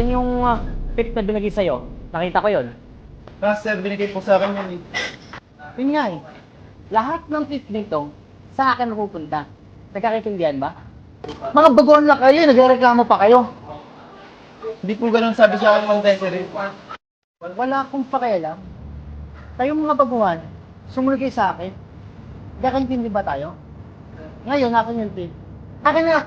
Nasaan yung uh, tip na binigay sa'yo? Nakita ko yon. Ah, sir, binigay po sa akin yan eh. Yun nga eh. Lahat ng tip dito, sa akin napupunta. Nagkakaintindihan ba? Mga bagoon lang kayo, nagreklamo pa kayo. Hindi po ganun sabi sa akin ng Desiree. Wala akong pakialam. Kayong mga baguhan, sumunod kayo sa akin. Nagkakaintindi ba tayo? Ngayon, akin yung tip. Akin na!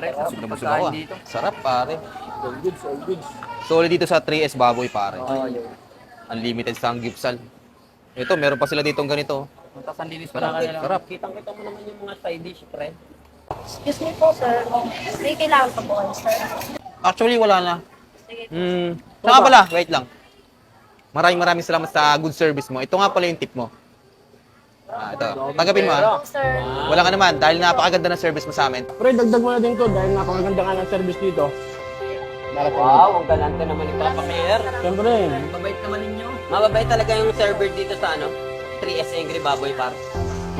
Pare, sarap na busog ako ah. Sarap pare. All goods, all goods. Solid dito sa 3S Baboy pare. Unlimited sa gipsal. Ito, meron pa sila ditong ganito. Punta sa linis Sarap, sarap. Kitang-kita mo naman yung mga side dish, pre. Excuse me po, sir. May kailangan pa po kayo, sir. Actually, wala na. Sige. Hmm. Ito nga pala, wait lang. Maraming maraming salamat sa good service mo. Ito nga pala yung tip mo. Ah, ito. Tanggapin mo ah. Sir, Wala ka naman dahil napakaganda ng service mo sa amin. Pre, dagdag mo na din to dahil napakaganda nga ng service dito. Wow, ang galante naman ni Papa Mayor. Siyempre, Mabait naman ninyo. Mababait talaga yung server dito sa ano, 3S Angry Baboy Park.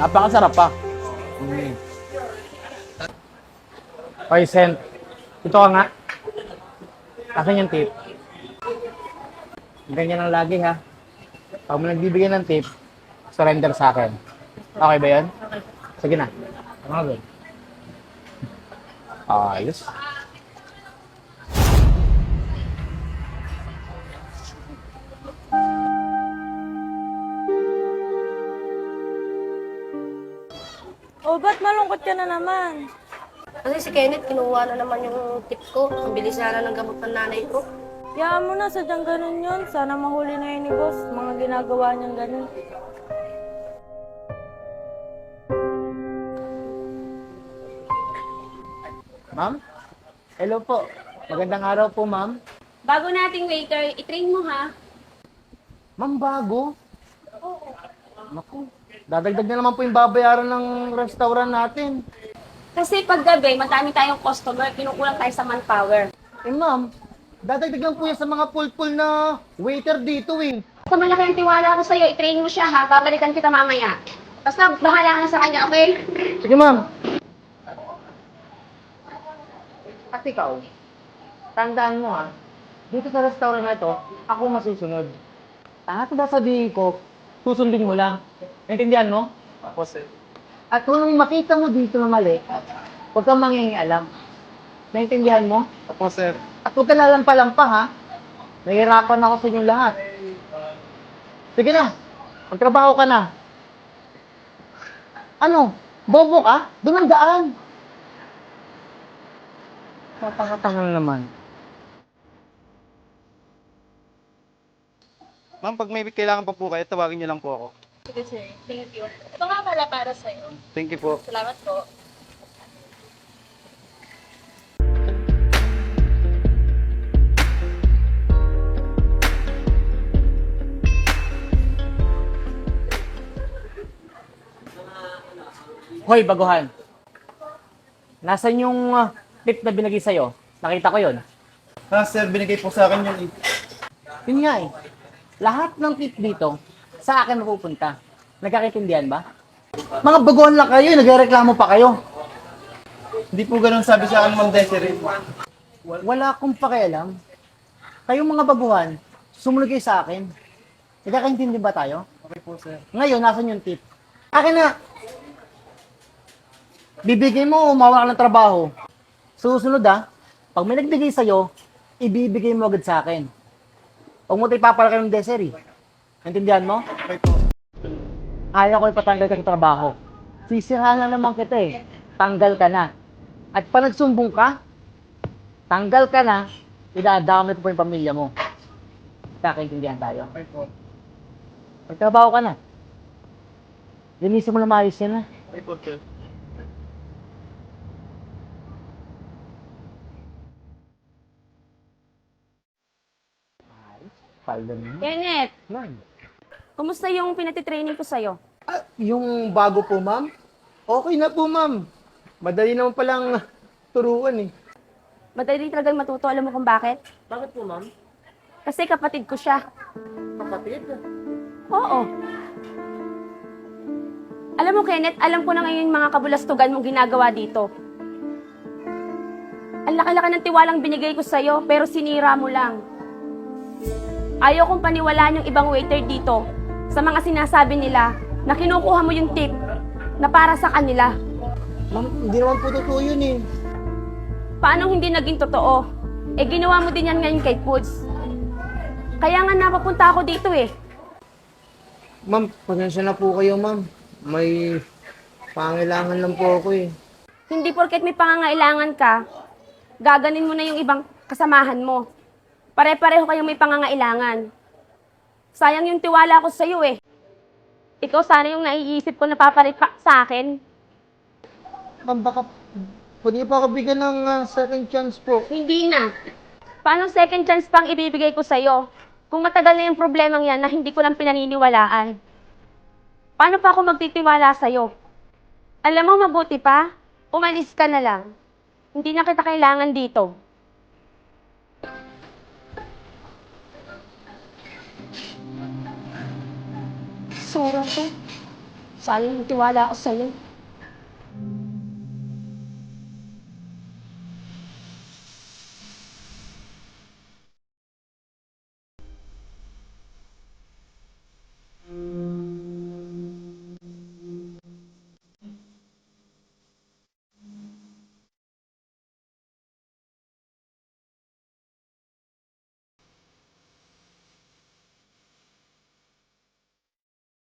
napakasarap pa. Okay, Sen. Ito ka nga. Akin yung tip. Ganyan ang lagi ha. Pag mo nagbibigay ng tip, surrender sa akin. Okay ba yan? Sige na. Ba? Ayos. Oh, ba't malungkot ka na naman? kasi si Kenneth, kinuha na naman yung tip ko. Ang bilis na ng gamot ng nanay ko. Yaan mo na, sadyang ganun yun. Sana mahuli na yun ni boss. Mga ginagawa niyang ganun. Ma'am? Hello po. Magandang araw po, ma'am. Bago nating waiter, itrain mo ha. Ma'am, bago? Naku, dadagdag na naman po yung babayaran ng restaurant natin. Kasi pag gabi, madami tayong customer, kinukulang tayo sa manpower. Eh ma'am, dadagdag lang po yan sa mga pulpul na waiter dito eh. Sa malaki ang tiwala ko sa'yo, itrain mo siya ha. Babalikan kita mamaya. Basta bahala ka na sa kanya, okay? Sige ma'am. At ikaw, tandaan mo ha, dito sa restaurant na ito, ako masusunod. Lahat na sabihin ko, susundin mo lang. Naintindihan mo? Ako, sir. At kung anong makita mo dito na mali, huwag kang mangingialam. Naintindihan mo? Ako, sir. At huwag ka lalampa-lampa ha. Nahihirapan ako sa inyong lahat. Sige na, magtrabaho ka na. Ano? Bobo ka? Doon ang daan. Mapangatangal naman. Ma'am, pag may kailangan pa po kayo, tawagin niyo lang po ako. Sige, sir. Thank you. Ito nga pala para sa'yo. Thank you po. Salamat po. Hoy, baguhan. Nasaan yung uh, tip na binigay sa'yo? Nakita ko yon. Ah, sir, binigay po sa akin yan eh. Yun nga eh. Lahat ng tip dito, sa akin napupunta. Nagkakaintindihan ba? Mga baguhan lang kayo, nagreklamo pa kayo. Hindi po ganun sabi sa akin ng Desiree. Wala akong pakialam. Kayong mga baguhan, sumunod kayo sa akin. Nagkakaintindi ba tayo? Okay po, sir. Ngayon, nasan yung tip? Akin na! Bibigay mo, umawak ng trabaho. Susunod ah, pag may nagbigay sa'yo, ibibigay mo agad sa akin. Huwag mo tayo papalaki ng deseri. Naintindihan mo? Po. Ayaw ko ipatanggal ka sa trabaho. Sisirahan lang naman kita eh. Tanggal ka na. At pa nagsumbong ka, tanggal ka na, idadamit pa yung pamilya mo. Kakaintindihan tayo. Po. Magtrabaho ka na. Linisin mo na maayos yan ah. Okay po, sir. Palda mo. Kenneth, Ma'am. kumusta yung pinatitraining ko sa'yo? Ah, yung bago po, ma'am? Okay na po, ma'am. Madali naman palang turuan eh. Madali talagang matuto. Alam mo kung bakit? Bakit po, ma'am? Kasi kapatid ko siya. Kapatid? Oo. Alam mo, Kenneth, alam ko na ngayon yung mga kabulastugan mong ginagawa dito. Ang laki-laki ng tiwalang binigay ko sa'yo, pero sinira mo lang. Ayaw kong paniwalaan yung ibang waiter dito sa mga sinasabi nila na kinukuha mo yung tip na para sa kanila. Ma'am, hindi naman po totoo yun eh. Paano hindi naging totoo? Eh, ginawa mo din yan ngayon kay Puds. Kaya nga napapunta ako dito eh. Ma'am, pasensya na po kayo, ma'am. May pangailangan lang po ako eh. Hindi porket may pangangailangan ka, gaganin mo na yung ibang kasamahan mo. Pare-pareho kayong may pangangailangan. Sayang yung tiwala ko sa'yo eh. Ikaw sana yung naiisip ko na papalit pa sa akin. Ma'am, baka pwede pa ako bigyan ng ah, second chance po. Hindi na. Paano second chance pang ibibigay ko sa'yo? Kung matagal na yung problemang yan na hindi ko lang pinaniniwalaan. Paano pa ako magtitiwala sa'yo? Alam mo, mabuti pa, umalis ka na lang. Hindi na kita kailangan dito. Sora to. Sayang tiwala ko sa'yo.